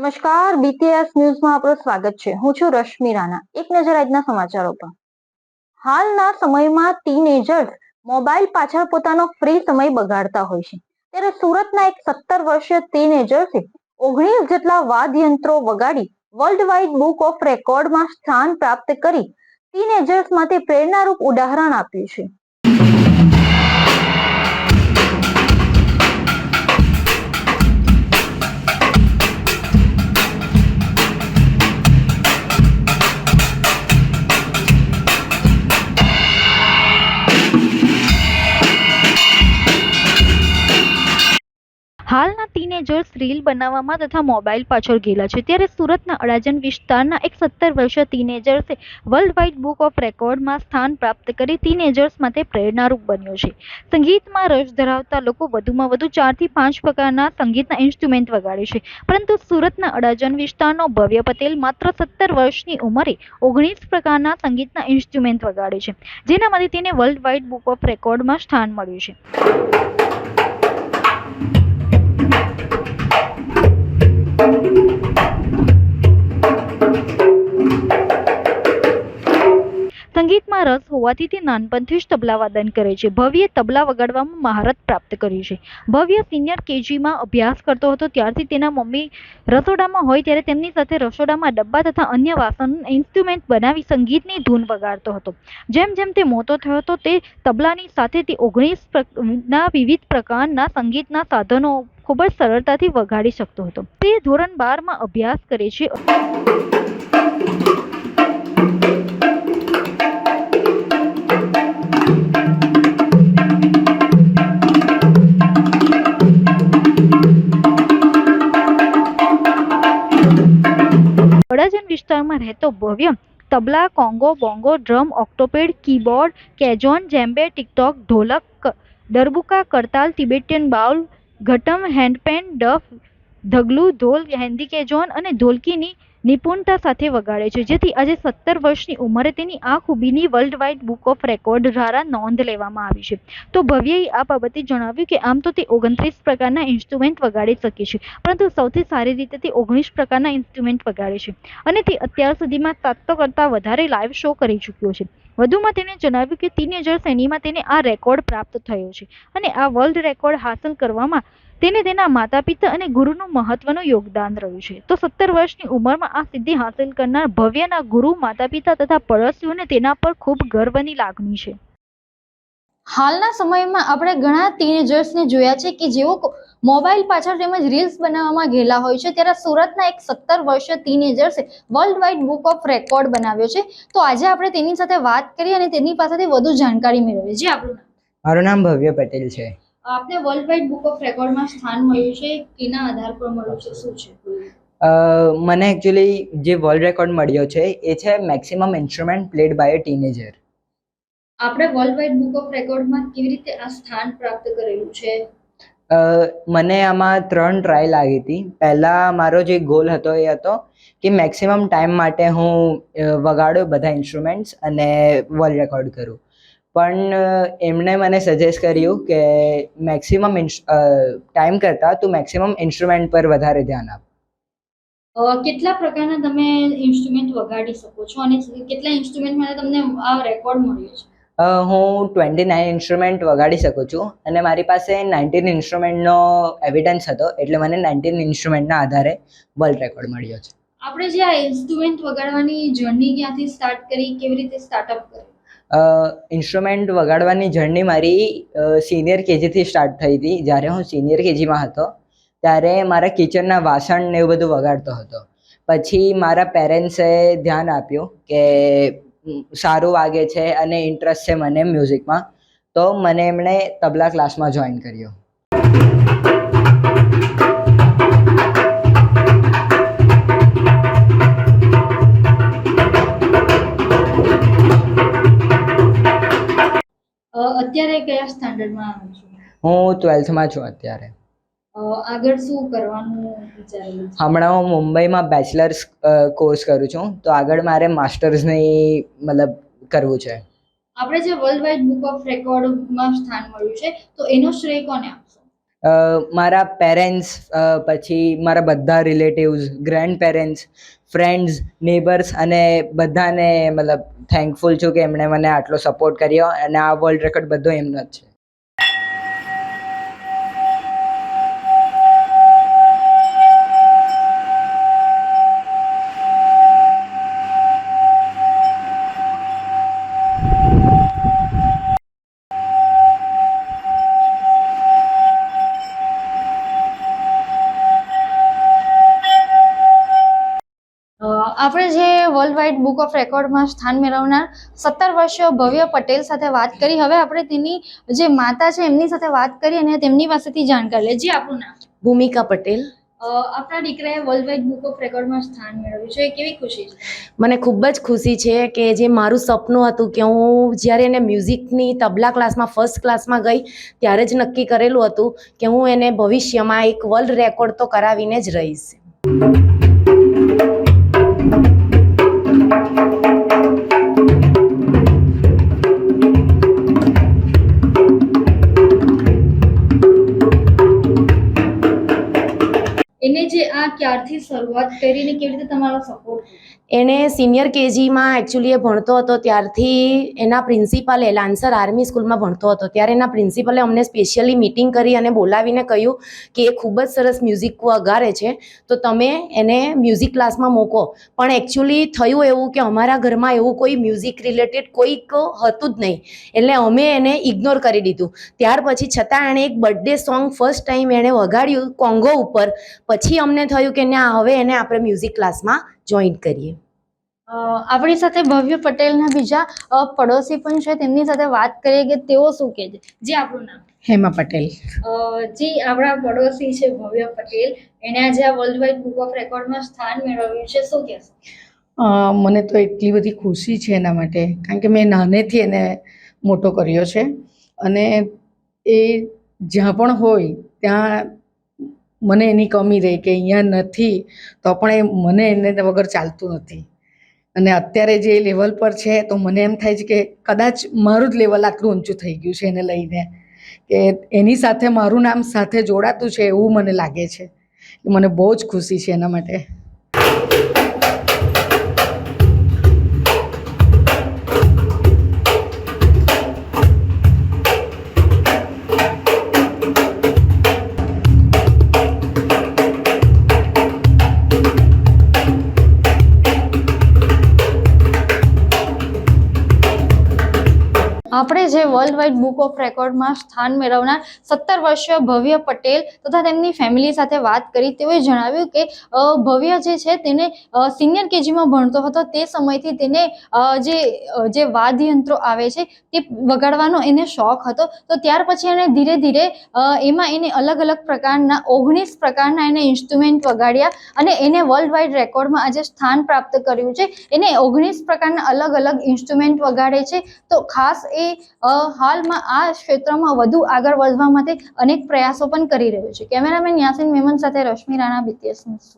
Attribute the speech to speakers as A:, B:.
A: નમસ્કાર બીટીએસ ન્યૂઝમાં આપનું સ્વાગત છે. હું છું રશ્મિ રાણા. એક નજર આજના સમાચારો પર હાલના સમયમાં ટીનેજર્સ મોબાઈલ પાછળ પોતાનો ફ્રી સમય બગાડતા હોય છે. ત્યારે સુરતના એક સત્તર વર્ષીય ટીનેજર્સે ઓગણીસ જેટલા વાદ્યયંત્રો વગાડી વર્લ્ડ વાઇડ બુક ઓફ રેકોર્ડમાં સ્થાન પ્રાપ્ત કરી ટીનેજર્સ માટે પ્રેરણારૂપ ઉદાહરણ આપ્યું છે.
B: રીલ બનાવવામાં તથા મોબાઈલ પાછળ ગયેલા છે. ત્યારે સુરતના અડાજણ વિસ્તારના એક સત્તર વર્ષીય ટીનેજર્સે વર્લ્ડ વાઇડ બુક ઓફ રેકોર્ડમાં સ્થાન પ્રાપ્ત કરી ટીનેજર્સ માટે પ્રેરણારૂપ બન્યો છે. સંગીતમાં રસ ધરાવતા લોકો વધુમાં વધુ ચારથી પાંચ પ્રકારના સંગીતના ઇન્સ્ટ્રુમેન્ટ વગાડે છે. પરંતુ સુરતના અડાજણ વિસ્તારનો ભવ્ય પટેલ માત્ર સત્તર વર્ષની ઉંમરે ઓગણીસ પ્રકારના સંગીતના ઇન્સ્ટ્રુમેન્ટ વગાડે છે. જેનામાંથી તેને વર્લ્ડ વાઇડ બુક ઓફ રેકોર્ડમાં સ્થાન મળ્યું છે. સંગીતમાં રસ હોવાથી તે નાનપણથી જ તબલા વાદન કરે છે. ભવ્ય તબલા વગાડવામાં મહારત પ્રાપ્ત કરી છે. ભવ્ય સિનિયર કેજીમાં અભ્યાસ કરતો હતો ત્યારથી તેના મમ્મી રસોડામાં હોય ત્યારે તેમની સાથે રસોડામાં ડબ્બા તથા અન્ય વાસણ ઇન્સ્ટ્રુમેન્ટ બનાવી સંગીતની ધૂન વગાડતો હતો. જેમ જેમ તે મોટો થયો હતો તે તબલાની સાથે તે ઓગણીસ ના વિવિધ પ્રકારના સંગીતના સાધનો ખૂબ જ સરળતાથી વગાડી શકતો હતો. તે ધોરણ બારમાં અભ્યાસ કરે છે. અડાજણ રહેતો Bhavya tabla, congo, bongo, drum, octopad, keyboard, cajon, djembe, TikTok, dholak darbuka, kartal, Tibetan bowl, ghatam, handpan, ડફ ઢગલું ઢોલ હેન્દી કેજોન અને ઢોલકીની નિપુણતા સાથે વગાડે છે. જેથી આજે સત્તર વર્ષની ઉંમરે તેની આ ખૂબીની world wide book of record દ્વારા નોંધ લેવામાં આવી છે. તો ભવ્યએ આ બાબતે જણાવ્યું કે આમ તો તે ઓગણત્રીસ પ્રકારના ઇન્સ્ટ્રુમેન્ટ વગાડી શકે છે, પરંતુ સૌથી સારી રીતે તે ઓગણીસ પ્રકારના ઇન્સ્ટ્રુમેન્ટ વગાડે છે. અને તે અત્યાર સુધીમાં સાતસો કરતાં વધારે લાઈવ શો કરી ચૂક્યો છે. વધુમાં તેણે જણાવ્યું કે ટીનેજર શ્રેણીમાં તેને આ રેકોર્ડ પ્રાપ્ત થયો છે અને આ વર્લ્ડ રેકોર્ડ હાંસલ કરવામાં તેને તેના માતા પિતા અને ગુરુનું મહત્વનું યોગદાન રહ્યું છે. તો સત્તર વર્ષની ઉંમરમાં આ સિદ્ધિ હાંસલ કરનાર ભવ્યના ગુરુ માતા પિતા તથા પડોશીઓને તેના પર ખૂબ ગર્વની લાગણી છે.
C: હાલના સમયમાં આપણે ઘણા ટીનેજર્સને જોયા છે કે જેઓ મોબાઈલ પાછળ તેમજ રીલ્સ બનાવવામાં ગયેલા હોય છે. ત્યારે સુરતના એક સત્તર વર્ષીય ટીનેજર્સે world wide book of record બનાવ્યો છે. તો આજે આપણે તેની સાથે વાત કરી અને તેની પાસેથી વધુ જાણકારી મેળવીએ. જે આપણું નામ?
D: મારું નામ ભવ્ય પટેલ છે.
C: આપને વર્લ્ડ વાઇડ બુક ઓફ રેકોર્ડમાં સ્થાન મળ્યું છે? કેના આધાર પર મળ્યું છે? શું છે?
D: મને એકચ્યુઅલી જે વર્લ્ડ રેકોર્ડ મળ્યો છે એ છે maximum instrument played by a teenager
C: આપણે વર્લ્ડ વાઇડ બુક ઓફ રેકોર્ડમાં કેવી રીતે આ સ્થાન પ્રાપ્ત કરેલું છે?
D: મને આમાં ત્રણ ટ્રાય લાગી હતી. પહેલાં મારો જે ગોલ હતો એ હતો કે મેક્સિમમ ટાઈમ માટે હું વગાડું બધા ઇન્સ્ટ્રુમેન્ટ્સ અને વર્લ્ડ રેકોર્ડ કરું. પણ એમણે મને સજેસ્ટ કર્યું કે મેક્સિમમ ટાઈમ કરતાં તું મેક્સિમમ ઇન્સ્ટ્રુમેન્ટ પર વધારે ધ્યાન આપ.
C: કેટલા પ્રકારના તમે ઇન્સ્ટ્રુમેન્ટ વગાડી શકો છો? અને કેટલા ઇન્સ્ટ્રુમેન્ટ માટે તમને આ રેકોર્ડ મળ્યો છે?
D: હું ટ્વેન્ટી નાઇન ઇન્સ્ટ્રુમેન્ટ વગાડી શકું છું અને મારી પાસે નાઇન્ટીન ઇન્સ્ટ્રુમેન્ટનો એવિડન્સ હતો એટલે મને નાઇન્ટીન ઇન્સ્ટ્રુમેન્ટના આધારે વર્લ્ડ રેકોર્ડ મળ્યો છે.
C: આપણે જે આ ઇન્સ્ટ્રુમેન્ટ વગાડવાની જર્ની ક્યાંથી સ્ટાર્ટ કરી કેવી રીતે સ્ટાર્ટઅપ કરી?
D: ઇન્સ્ટ્રુમેન્ટ વગાડવાની જર્ની મારી સિનિયર કેજીથી સ્ટાર્ટ થઈ હતી. જ્યારે હું સિનિયર કેજીમાં હતો ત્યારે મારા કિચનના વાસણ ને એવું બધું વગાડતો હતો. પછી મારા પેરેન્ટ્સે ધ્યાન આપ્યું કે સારું વાગે છે અને ઇન્ટરેસ્ટ છે મને મ્યુઝિકમાં તો મને એમણે તબલા ક્લાસમાં જોઈન કર્યો.
C: અત્યારે કયા સ્ટાન્ડર્ડમાં આવું છું?
D: હું ટ્વેલ્થમાં છું અત્યારે.
C: આગળ શું કરવાનું વિચારેલું છે?
D: હમણાં હું મુંબઈમાં બેચલર્સ કોર્સ કરું છું. તો આગળ મારે માસ્ટર્સની મતલબ કરવું છે.
C: આપણે જે વર્લ્ડ વાઇડ બુક ઓફ રેકોર્ડમાં સ્થાન મળ્યું છે તો એનો શ્રેય કોને આપશો?
D: અ, મારા પેરેન્ટ્સ પછી મારા બધા relatives grandparents friends neighbours અને બધાને મતલબ થેન્કફુલ છું કે એમણે મને આટલો સપોર્ટ કર્યો અને આ વર્લ્ડ રેકોર્ડ બધો એમનો જ છે.
B: વર્લ્ડ વાઇડ બુક ઓફ રેકોર્ડમાં સ્થાન મેળવનાર સત્તર વર્ષીય ભવ્ય પટેલ સાથે વાત કરી. હવે આપણે તેની જે માતા છે એમની સાથે વાત કરી અને તેમની પાસેથી જાણકારી લે જે આપણું નામ?
E: ભૂમિકા પટેલ.
B: આપણા દીકરાએ વર્લ્ડ વાઇડ બુક ઓફ રેકોર્ડમાં સ્થાન મેળવ્યું છે. કેવી ખુશી છે?
E: મને ખૂબ જ ખુશી છે કે જે મારું સપનું હતું કે હું જ્યારે એને મ્યુઝિકની તબલા ક્લાસમાં ફર્સ્ટ ક્લાસમાં ગઈ ત્યારે જ નક્કી કરેલું હતું કે હું એને ભવિષ્યમાં એક વર્લ્ડ રેકોર્ડ તો કરાવીને જ રહીશ.
B: ક્યારથી શરૂઆત કરીને કેવી રીતે તમારો સપોર્ટ
E: એને સિનિયર કેજીમાં એકચ્યુઅલી એ ભણતો હતો, ત્યારથી એના પ્રિન્સિપાલે લાન્સર આર્મી સ્કૂલમાં ભણતો હતો. ત્યારે એના પ્રિન્સિપલે અમને સ્પેશિયલી મિટિંગ કરી અને બોલાવીને કહ્યું કે એ ખૂબ જ સરસ મ્યુઝિક વગાડે છે, તો તમે એને મ્યુઝિક ક્લાસમાં મૂકો. પણ એકચ્યુઅલી થયું એવું કે અમારા ઘરમાં એવું કોઈ મ્યુઝિક રિલેટેડ કોઈક હતું જ નહીં. એટલે અમે એને ઇગ્નોર કરી દીધું. ત્યાર પછી છતાં એણે એક બર્થડે સોંગ ફર્સ્ટ ટાઈમ એણે વગાડ્યું કોંગો ઉપર. પછી અમને થયું કે ના હવે એને આપણે મ્યુઝિક ક્લાસમાં જોઈન કરીએ.
B: આપણી સાથે ભવ્ય પટેલના બીજા પડોશી પણ છે. તેમની સાથે વાત કરીએ કે તેઓ શું કહે છે? જે આપણું નામ.
F: હેમા પટેલ.
B: અ, જી આપણા પડોશી છે ભવ્ય પટેલ. એને આજે આ વર્લ્ડ વાઇડ બુક ઓફ રેકોર્ડમાં સ્થાન મેળવ્યું છે. શું કહેશો?
F: મને તો એટલી બધી ખુશી છે એના માટે કારણ કે મેં નાનેથી એને મોટો કર્યો છે. અને એ જ્યાં પણ હોય ત્યાં મને એની કમી રહી કે અહીંયા નથી, તો પણ એ મને એને વગર ચાલતું નથી. અને અત્યારે જે લેવલ પર છે, તો મને એમ થાય છે કે કદાચ મારું જ લેવલ આટલું ઊંચું થઈ ગયું છે એને લઈને, કે એની સાથે મારું નામ સાથે જોડાતું છે એવું મને લાગે છે. મને બહુ જ ખુશી છે એના માટે.
B: જે વર્લ્ડ વાઇડ બુક ઓફ રેકોર્ડમાં સ્થાન મેળવનાર સત્તર વર્ષીય ભવ્ય પટેલ તથા તેમની ફેમિલી સાથે વાત કરી તેઓએ જણાવ્યું કે ભવ્ય જે છે તેને સિનિયર કેજીમાં ભણતો હતો તે સમયથી તેને જે જે વાદ્યયંત્રો આવે છે તે વગાડવાનો એને શોખ હતો. તો ત્યાર પછી એણે ધીરે ધીરે એમાં એને અલગ અલગ પ્રકારના, ઓગણીસ પ્રકારના એને ઇન્સ્ટ્રુમેન્ટ વગાડ્યા અને એને વર્લ્ડ વાઇડ રેકોર્ડમાં આજે સ્થાન પ્રાપ્ત કર્યું છે. એને ઓગણીસ પ્રકારના અલગ અલગ ઇન્સ્ટ્રુમેન્ટ વગાડે છે. તો ખાસ એ હાલમાં આ ક્ષેત્રમાં વધુ આગળ વધવા માટે અનેક પ્રયાસો પણ કરી રહ્યો છે. કેમેરામેન યાસીન મેમન સાથે રશ્મિ રાણા બીટીએસ ન્યૂઝ